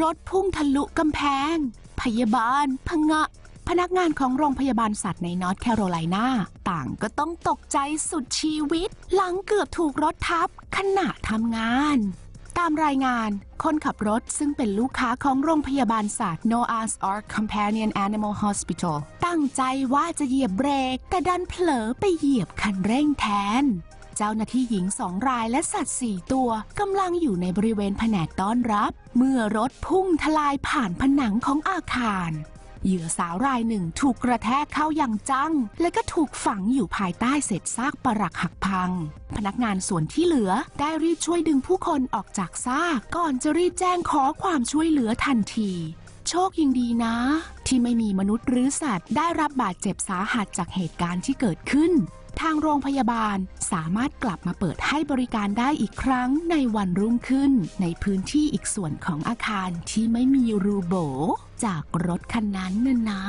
รถพุ่งทะลุกำแพง พยาบาล พงะ พนักงานของโรงพยาบาลสัตว์ในนอร์ทแคโรไลนาต่างก็ต้องตกใจสุดชีวิต หลังเกือบถูกรถทับขณะทำงานตามรายงาน คนขับรถซึ่งเป็นลูกค้าของโรงพยาบาลสัตว์ Noah's Ark Companion Animal Hospital ตั้งใจว่าจะเหยียบเบรก แต่ดันเผลอไปเหยียบคันเร่งแทน เจ้าหน้าที่หญิงสองรายและสัตว์สี่ตัวกำลังอยู่ในบริเวณแผนกต้อนรับ เมื่อรถพุ่งทลายผ่านผนังของอาคาร เหยื่อสาวรายหนึ่งถูกกระแทกเข้าอย่างจัง และก็ถูกฝังอยู่ภายใต้เศษซากปรักหักพัง พนักงานส่วนที่เหลือได้รีบช่วยดึงผู้คนออกจากซากก่อนจะรีบแจ้งขอความช่วยเหลือทันทีโชคยังดีนะ ที่ไม่มีมนุษย์หรือสัตว์ได้รับบาดเจ็บสาหัสจากเหตุการณ์ที่เกิดขึ้น ทางโรงพยาบาลสามารถกลับมาเปิดให้บริการได้อีกครั้งในวันรุ่งขึ้น ในพื้นที่อีกส่วนของอาคารที่ไม่มีรูโบ จากรถคันนั้นน่ะนะ